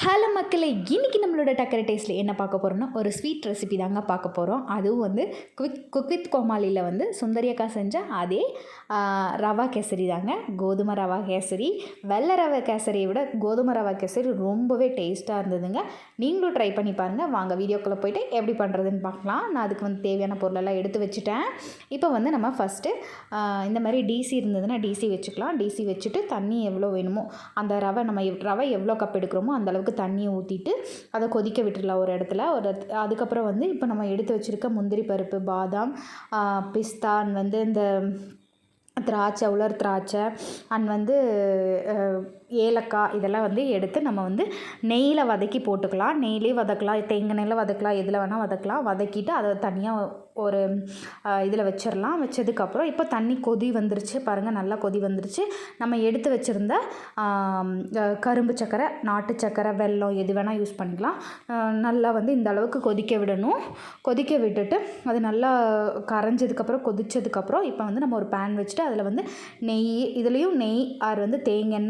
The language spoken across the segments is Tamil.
ஹலோ மக்களே இன்றைக்கி நம்மளோட டக்கரை டேஸ்ட்டில் என்ன பார்க்க போகிறோம்னா ஒரு ஸ்வீட் ரெசிபி தாங்க பார்க்க போகிறோம் அதுவும் வந்து குவிக் குக் வித் கோமாளியில் வந்து சுந்தரியக்கா செஞ்ச அதே ரவா கேசரி தாங்க. கோதுமை ரவா கேசரி வெள்ளை ரவை கேசரியை விட கோதுமை ரவா கேசரி ரொம்பவே டேஸ்ட்டாக இருந்ததுங்க. நீங்களும் ட்ரை பண்ணி பாருங்கள் வாங்க வீடியோக்குள்ளே போயிட்டு எப்படி பண்ணுறதுன்னு பார்க்கலாம். நான் அதுக்கு வந்து தேவையான பொருளெல்லாம் எடுத்து வச்சுட்டேன். இப்போ வந்து நம்ம ஃபஸ்ட்டு இந்த மாதிரி டிசி இருந்ததுன்னா டிசி வச்சுக்கலாம். டிசி வச்சுட்டு தண்ணி எவ்வளோ வேணுமோ அந்த ரவை நம்ம ரவை எவ்வளோ கப் எடுக்கிறோமோ அந்தளவுக்கு அளவுக்கு தண்ணியை ஊற்றிட்டு அதை கொதிக்க விட்டுடலாம் ஒரு இடத்துல. ஒரு அதுக்கப்புறம் வந்து இப்போ நம்ம எடுத்து வச்சுருக்க முந்திரி பருப்பு பாதாம் பிஸ்தா வந்து இந்த திராட்சை உலர் திராட்சை அண்ட் வந்து ஏலக்காய் இதெல்லாம் வந்து எடுத்து நம்ம வந்து நெய்யில் வதக்கி போட்டுக்கலாம். நெய்லேயே வதக்கலாம். தேங்காய் எண்ணெயில் வதக்கலாம். எதில் வேணால் வதக்கலாம். வதக்கிட்டு அதை தனியாக ஒரு இதில் வச்சிடலாம். வச்சதுக்கப்புறம் இப்போ தண்ணி கொதி வந்துருச்சு. பாருங்கள் நல்லா கொதி வந்துருச்சு. நம்ம எடுத்து வச்சுருந்த கரும்பு சக்கரை நாட்டு சக்கரை வெல்லம் எது வேணால் யூஸ் பண்ணிக்கலாம். நல்லா வந்து இந்த அளவுக்கு கொதிக்க விடணும். கொதிக்க விட்டுட்டு அது நல்லா கரைஞ்சதுக்கப்புறம் கொதிச்சதுக்கப்புறம் இப்போ வந்து நம்ம ஒரு பேன் வச்சுட்டு அதில் வந்து நெய் இதுலேயும் நெய் ஆர் வந்து தேங்காய்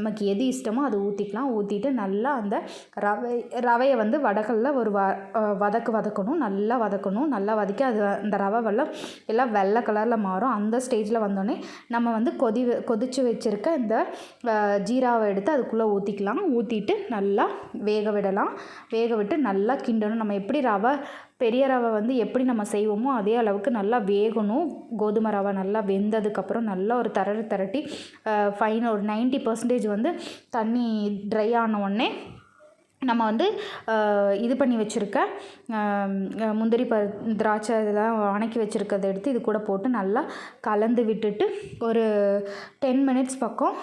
நமக்கு எது இஷ்டமோ அது ஊற்றிக்கலாம் ஊற்றிட்டு நல்லா அந்த ரவை ரவையை வந்து வடகல்ல ஒரு வ வதக்க வதக்கு வதக்கணும். நல்லா வதக்கணும். நல்லா வதக்கி அது அந்த ரவை வெள்ளம் எல்லாம் வெள்ளை கலரில் மாறும். அந்த ஸ்டேஜில் வந்தோடனே நம்ம வந்து கொதி கொதித்து கொதிச்சு வச்சுருக்க இந்த ஜீராவை எடுத்து அதுக்குள்ளே ஊற்றிக்கலாம் ஊற்றிட்டு நல்லா வேக விடலாம். வேக விட்டு நல்லா கிண்டணும். நம்ம எப்படி ரவை பெரிய ரவை வந்து எப்படி நம்ம செய்வோமோ அதே அளவுக்கு நல்லா வேகணும். கோதுமை ரவை நல்லா வெந்ததுக்கப்புறம் நல்லா ஒரு தரட்டு திரட்டி ஃபைன் ஒரு 90% பர்சன்டேஜ் வந்து தண்ணி ட்ரை ஆன உடனே நம்ம வந்து இது பண்ணி வச்சுருக்க முந்திரி ப திராட்சை இதெல்லாம் வணக்கி வச்சுருக்கதை எடுத்து இது கூட போட்டு நல்லா கலந்து விட்டுட்டு ஒரு டென் மினிட்ஸ் பக்கம்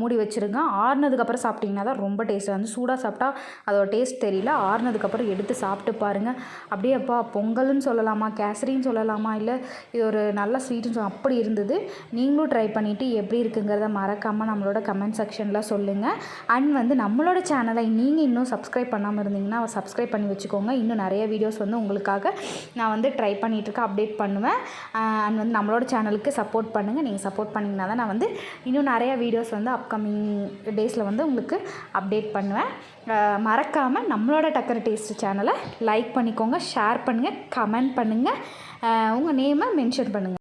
மூடி வச்சுருங்க. ஆறுனதுக்கப்புறம் சாப்பிட்டிங்கன்னா தான் ரொம்ப டேஸ்ட்டாக வந்து சூடாக சாப்பிட்டா அதோட டேஸ்ட் தெரியல. ஆறுனதுக்கப்புறம் எடுத்து சாப்பிட்டு பாருங்கள் அப்படியே அப்பா பொங்கல்னு சொல்லலாமா? கேசரின்னு சொல்லலாமா? இல்லை இது ஒரு நல்ல ஸ்வீட்டுன்னு சொல்ல அப்படி இருந்தது. நீங்களும் ட்ரை பண்ணிவிட்டு எப்படி இருக்குங்கிறத மறக்காமல் நம்மளோட கமெண்ட் செக்ஷனில் சொல்லுங்கள் அண்ட் வந்து நம்மளோட சேனலை நீங்கள் இன்னும் சப்ஸ்கிரைப் பண்ணாமல் இருந்தீங்கன்னா சப்ஸ்கிரைப் பண்ணி வச்சுக்கோங்க. இன்னும் நிறைய வீடியோஸ் வந்து உங்களுக்காக நான் வந்து ட்ரை பண்ணிகிட்ருக்கேன் அப்டேட் பண்ணுவேன். அண்ட் வந்து நம்மளோட சேனலுக்கு சப்போர்ட் பண்ணுங்கள் நீங்கள் சப்போர்ட் பண்ணிங்கன்னா தான் நான் வந்து இன்னும் நிறையா வீடியோஸ் வந்து அப்கமிங் டேஸில் வந்து உங்களுக்கு அப்டேட் பண்ணுவேன். மறக்காமல் நம்மளோட டக்கர் டேஸ்ட் சேனலை லைக் பண்ணிக்கோங்க ஷேர் பண்ணுங்கள் கமெண்ட் பண்ணுங்கள் உங்கள் நேமை மென்ஷன் பண்ணுங்கள்